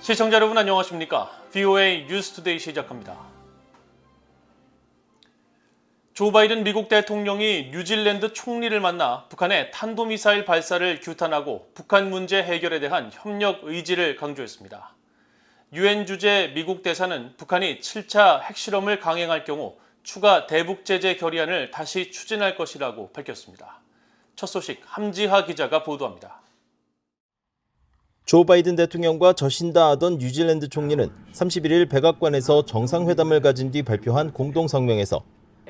시청자 여러분 안녕하십니까? VOA 뉴스투데이 시작합니다. 조 바이든 미국 대통령이 뉴질랜드 총리를 만나 북한의 탄도미사일 발사를 규탄하고 북한 문제 해결에 대한 협력 의지를 강조했습니다. 유엔 주재 미국 대사는 북한이 7차 핵실험을 강행할 경우 추가 대북 제재 결의안을 다시 추진할 것이라고 밝혔습니다. 첫 소식 함지하 기자가 보도합니다. 조 바이든 대통령과 저신다 하던 뉴질랜드 총리는 31일 백악관에서 정상회담을 가진 뒤 발표한 공동 성명에서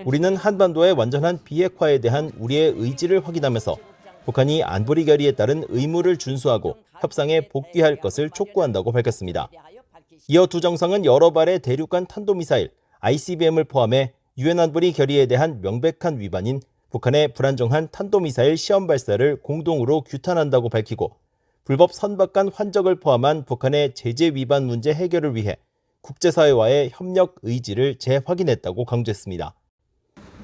우리는 한반도의 완전한 비핵화에 대한 우리의 의지를 확인하면서 북한이 안보리 결의에 따른 의무를 준수하고 협상에 복귀할 것을 촉구한다고 밝혔습니다. 이어 두 정상은 여러 발의 대륙간 탄도미사일 ICBM을 포함해 유엔 안보리 결의에 대한 명백한 위반인 북한의 불안정한 탄도미사일 시험 발사를 공동으로 규탄한다고 밝히고 불법 선박간 환적을 포함한 북한의 제재 위반 문제 해결을 위해 국제사회와의 협력 의지를 재확인했다고 강조했습니다.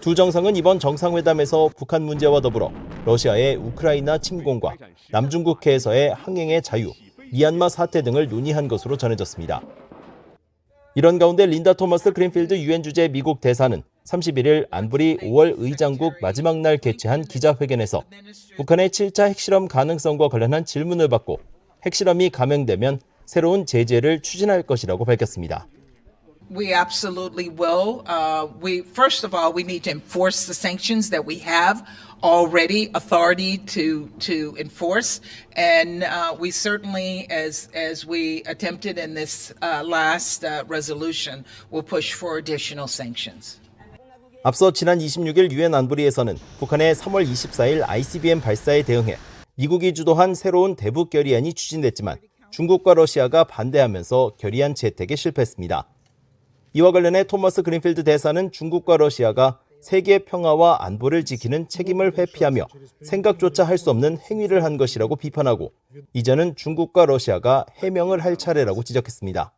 두 정상은 이번 정상회담에서 북한 문제와 더불어 러시아의 우크라이나 침공과 남중국해에서의 항행의 자유, 미얀마 사태 등을 논의한 것으로 전해졌습니다. 이런 가운데 린다 토머스 그린필드 유엔 주재 미국 대사는 31일 안보리 5월 의장국 마지막 날 개최한 기자회견에서 북한의 7차 핵실험 가능성과 관련한 질문을 받고 핵실험이 감행되면 새로운 제재를 추진할 것이라고 밝혔습니다. We absolutely will. Uh, we first of all, we need to enforce the sanctions that we have already authority to to enforce, and uh, we certainly, as as we attempted in this uh, last uh, resolution, will push for additional sanctions. 앞서 지난 26일 유엔 안보리에서는 북한의 3월 24일 ICBM 발사에 대응해 미국이 주도한 새로운 대북 결의안이 추진됐지만 중국과 러시아가 반대하면서 결의안 채택에 실패했습니다. 이와 관련해 토머스 그린필드 대사는 중국과 러시아가 세계 평화와 안보를 지키는 책임을 회피하며 생각조차 할 수 없는 행위를 한 것이라고 비판하고 이제는 중국과 러시아가 해명을 할 차례라고 지적했습니다.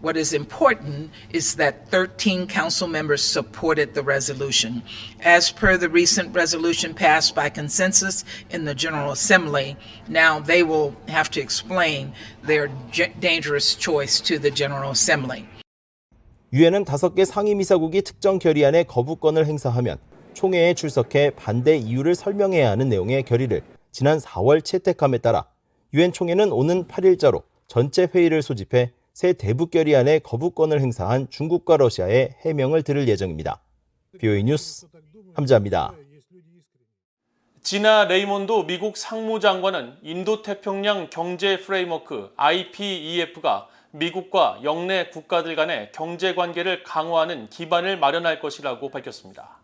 What is important is that 13 council members supported the resolution. As per the recent resolution passed by consensus in the General Assembly, now they will have to explain their j- dangerous choice to the General Assembly. 유엔은 다섯 개 상임이사국이 특정 결의안에 거부권을 행사하면 총회에 출석해 반대 이유를 설명해야 하는 내용의 결의를 지난 4월 채택함에 따라 유엔 총회는 오는 8일자로 전체 회의를 소집해 새 대북 결의안에 거부권을 행사한 중국과 러시아의 해명을 들을 예정입니다. BOE 뉴스 함자입니다. 지나 레이몬도 미국 상무장관은 인도태평양 경제 프레임워크 IPEF가 미국과 영내 국가들 간의 경제 관계를 강화하는 기반을 마련할 것이라고 밝혔습니다.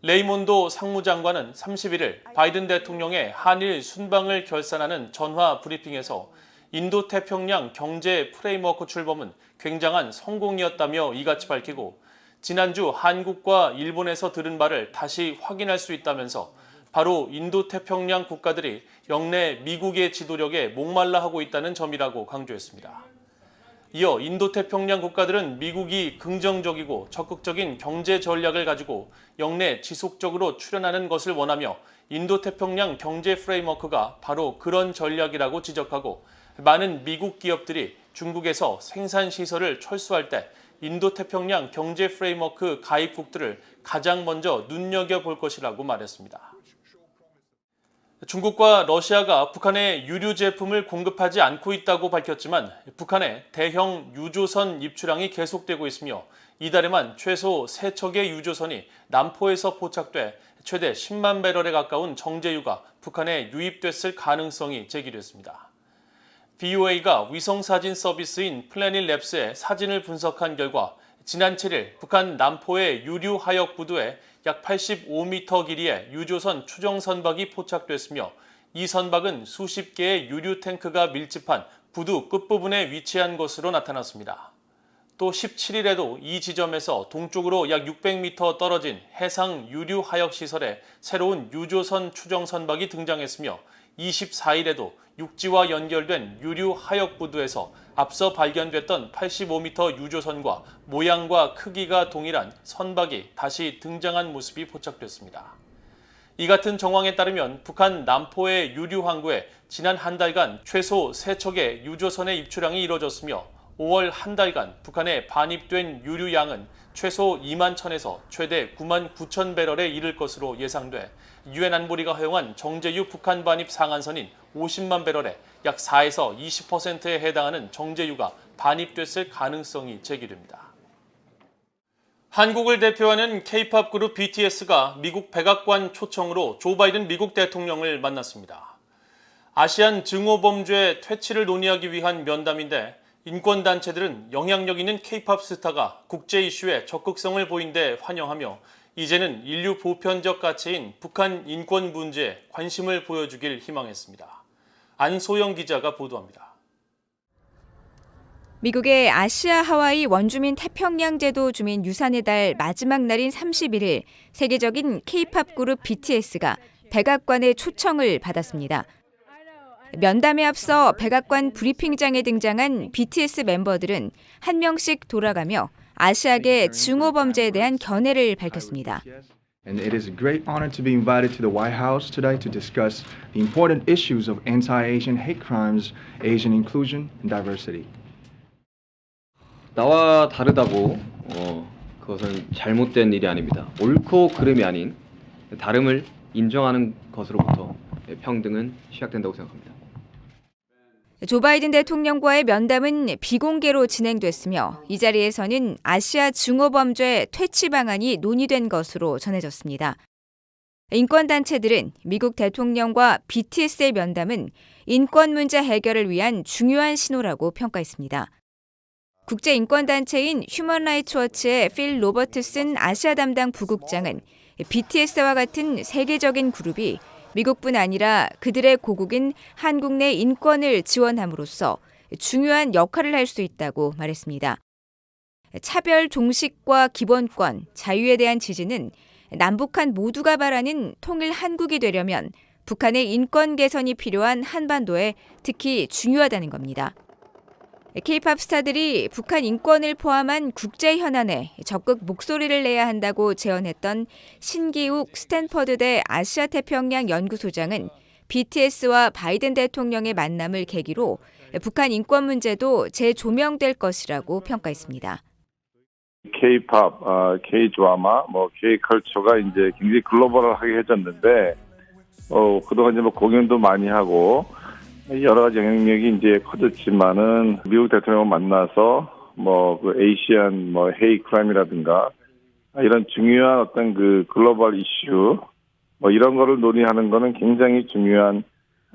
레이몬도 상무장관은 31일 바이든 대통령의 한일 순방을 결산하는 전화 브리핑에서 인도 태평양 경제 프레임워크 출범은 굉장한 성공이었다며 이같이 밝히고 지난주 한국과 일본에서 들은 바를 다시 확인할 수 있다면서 바로 인도 태평양 국가들이 영내 미국의 지도력에 목말라 하고 있다는 점이라고 강조했습니다. 이어 인도 태평양 국가들은 미국이 긍정적이고 적극적인 경제 전략을 가지고 영내 지속적으로 출연하는 것을 원하며 인도 태평양 경제 프레임워크가 바로 그런 전략이라고 지적하고 많은 미국 기업들이 중국에서 생산 시설을 철수할 때 인도 태평양 경제 프레임워크 가입국들을 가장 먼저 눈여겨 볼 것이라고 말했습니다. 중국과 러시아가 북한에 유류 제품을 공급하지 않고 있다고 밝혔지만 북한의 대형 유조선 입출량이 계속되고 있으며 이달에만 최소 3척의 유조선이 남포에서 포착돼 최대 10만 배럴에 가까운 정제유가 북한에 유입됐을 가능성이 제기됐습니다. BOA가 위성사진 서비스인 플래닛랩스의 사진을 분석한 결과 지난 7일 북한 남포의 유류 하역 부두에 약 85m 길이의 유조선 추정 선박이 포착됐으며 이 선박은 수십 개의 유류 탱크가 밀집한 부두 끝부분에 위치한 것으로 나타났습니다. 또 17일에도 이 지점에서 동쪽으로 약 600m 떨어진 해상 유류 하역 시설에 새로운 유조선 추정 선박이 등장했으며 24일에도 육지와 연결된 유류 하역 부두에서 앞서 발견됐던 85m 유조선과 모양과 크기가 동일한 선박이 다시 등장한 모습이 포착됐습니다. 이 같은 정황에 따르면 북한 남포의 유류 항구에 지난 한 달간 최소 3척의 유조선의 입출항이 이뤄졌으며 5월 한 달간 북한에 반입된 유류 양은 최소 2만 천에서 최대 9만 9천 배럴에 이를 것으로 예상돼 유엔 안보리가 허용한 정제유 북한 반입 상한선인 50만 배럴에 약 4에서 20%에 해당하는 정제유가 반입됐을 가능성이 제기됩니다. 한국을 대표하는 K-팝 그룹 BTS가 미국 백악관 초청으로 조 바이든 미국 대통령을 만났습니다. 아시안 증오 범죄 퇴치를 논의하기 위한 면담인데 인권단체들은 영향력 있는 K-팝 스타가 국제 이슈에 적극성을 보인 데 환영하며 이제는 인류 보편적 가치인 북한 인권 문제에 관심을 보여주길 희망했습니다. 안소영 기자가 보도합니다. 미국의 아시아 하와이 원주민 태평양 제도 주민 유산의 달 마지막 날인 31일 세계적인 K-팝 그룹 BTS가 백악관의 초청을 받았습니다. 면담에 앞서 백악관 브리핑장에 등장한 BTS 멤버들은 한 명씩 돌아가며 아시아계 증오 범죄에 대한 견해를 밝혔습니다. And it is a great honor to be invited to the White House today to discuss the important issues of anti-Asian hate crimes, Asian inclusion, and diversity. 나와 다르다고 어, 그것은 잘못된 일이 아닙니다. 옳고 그름이 아닌 다름을 인정하는 것으로부터 평등은 시작된다고 생각합니다. 조 바이든 대통령과의 면담은 비공개로 진행됐으며 이 자리에서는 아시아 증오범죄 퇴치 방안이 논의된 것으로 전해졌습니다. 인권단체들은 미국 대통령과 BTS의 면담은 인권 문제 해결을 위한 중요한 신호라고 평가했습니다. 국제인권단체인 휴먼 라이츠 워치의 필 로버트슨 아시아 담당 부국장은 BTS와 같은 세계적인 그룹이 미국뿐 아니라 그들의 고국인 한국 내 인권을 지원함으로써 중요한 역할을 할 수 있다고 말했습니다. 차별 종식과 기본권, 자유에 대한 지지는 남북한 모두가 바라는 통일 한국이 되려면 북한의 인권 개선이 필요한 한반도에 특히 중요하다는 겁니다. K-팝 스타들이 북한 인권을 포함한 국제 현안에 적극 목소리를 내야 한다고 제언했던 신기욱 스탠퍼드대 아시아 태평양 연구소장은 BTS와 바이든 대통령의 만남을 계기로 북한 인권 문제도 재조명될 것이라고 평가했습니다. K-팝, 어, K-드라마, 뭐 K-컬처가 이제 굉장히 글로벌하게 해졌는데 어, 그동안 이제 뭐 공연도 많이 하고 여러 가지 영향력이 이제 커졌지만은 미국 대통령을 만나서 뭐 그 에이시안 뭐 헤이 크라임이라든가 이런 중요한 어떤 그 글로벌 이슈 뭐 이런 거를 논의하는 거는 굉장히 중요한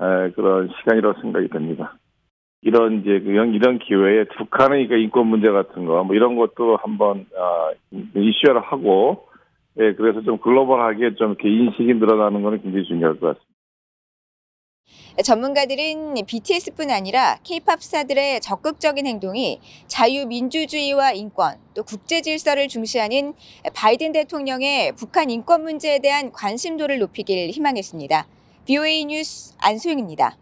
에, 그런 시간이라고 생각이 됩니다. 이런 이제 그 이런- 이런 기회에 북한의 그 인권 문제 같은 거 뭐 이런 것도 한번 아, 이슈화를 하고 예 그래서 좀 글로벌하게 좀 이렇게 인식이 늘어나는 거는 굉장히 중요할 것 같습니다. 전문가들은 BTS뿐 아니라 K-팝 스타들의 적극적인 행동이 자유민주주의와 인권, 또 국제 질서를 중시하는 바이든 대통령의 북한 인권 문제에 대한 관심도를 높이길 희망했습니다. BOA 뉴스 안소영입니다.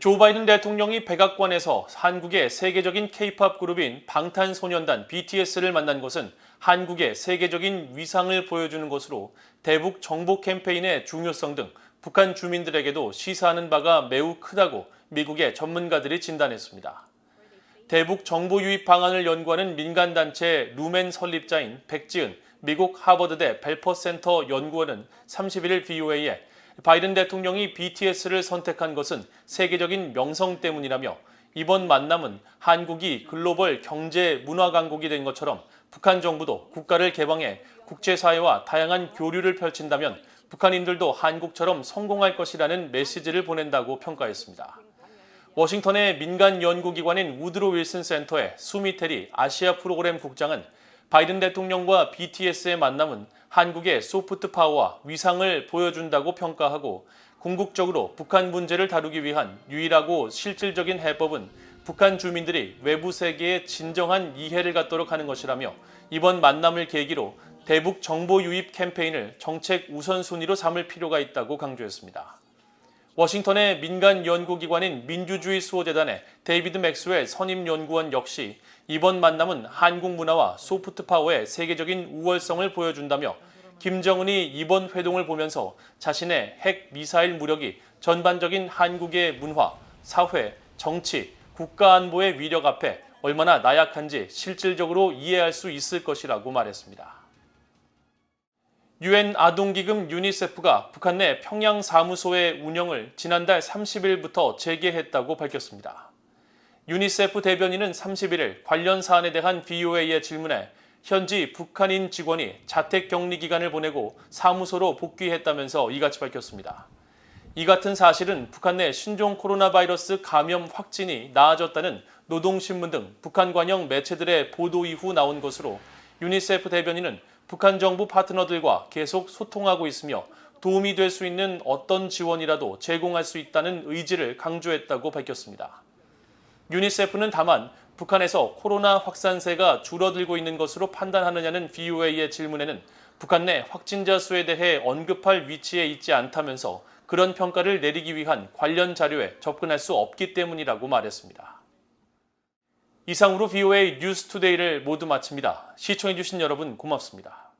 조 바이든 대통령이 백악관에서 한국의 세계적인 K-팝 그룹인 방탄소년단 BTS를 만난 것은 한국의 세계적인 위상을 보여주는 것으로 대북 정보 캠페인의 중요성 등 북한 주민들에게도 시사하는 바가 매우 크다고 미국의 전문가들이 진단했습니다. 대북 정보 유입 방안을 연구하는 민간 단체 루멘 설립자인 백지은 미국 하버드대 벨퍼 센터 연구원은 31일 BOA에 바이든 대통령이 BTS를 선택한 것은 세계적인 명성 때문이라며 이번 만남은 한국이 글로벌 경제 문화 강국이 된 것처럼 북한 정부도 국가를 개방해 국제사회와 다양한 교류를 펼친다면 북한인들도 한국처럼 성공할 것이라는 메시지를 보낸다고 평가했습니다. 워싱턴의 민간 연구기관인 우드로 윌슨 센터의 수미테리 아시아 프로그램 국장은 바이든 대통령과 BTS의 만남은 한국의 소프트 파워와 위상을 보여준다고 평가하고 궁극적으로 북한 문제를 다루기 위한 유일하고 실질적인 해법은 북한 주민들이 외부 세계에 진정한 이해를 갖도록 하는 것이라며 이번 만남을 계기로 대북 정보 유입 캠페인을 정책 우선순위로 삼을 필요가 있다고 강조했습니다. 워싱턴의 민간 연구기관인 민주주의 수호재단의 데이비드 맥스웰 선임 연구원 역시 이번 만남은 한국 문화와 소프트 파워의 세계적인 우월성을 보여준다며 김정은이 이번 회동을 보면서 자신의 핵 미사일 무력이 전반적인 한국의 문화, 사회, 정치, 국가 안보의 위력 앞에 얼마나 나약한지 실질적으로 이해할 수 있을 것이라고 말했습니다. 유엔 아동기금 유니세프가 북한 내 평양 사무소의 운영을 지난달 30일부터 재개했다고 밝혔습니다. 유니세프 대변인은 31일 관련 사안에 대한 VOA의 질문에 현지 북한인 직원이 자택 격리 기간을 보내고 사무소로 복귀했다면서 이같이 밝혔습니다. 이 같은 사실은 북한 내 신종 코로나 바이러스 감염 확진이 나아졌다는 노동신문 등 북한 관영 매체들의 보도 이후 나온 것으로 유니세프 대변인은 북한 정부 파트너들과 계속 소통하고 있으며 도움이 될 수 있는 어떤 지원이라도 제공할 수 있다는 의지를 강조했다고 밝혔습니다. 유니세프는 다만 북한에서 코로나 확산세가 줄어들고 있는 것으로 판단하느냐는 VOA의 질문에는 북한 내 확진자 수에 대해 언급할 위치에 있지 않다면서 그런 평가를 내리기 위한 관련 자료에 접근할 수 없기 때문이라고 말했습니다. 이상으로 VOA 뉴스투데이를 모두 마칩니다. 시청해주신 여러분 고맙습니다.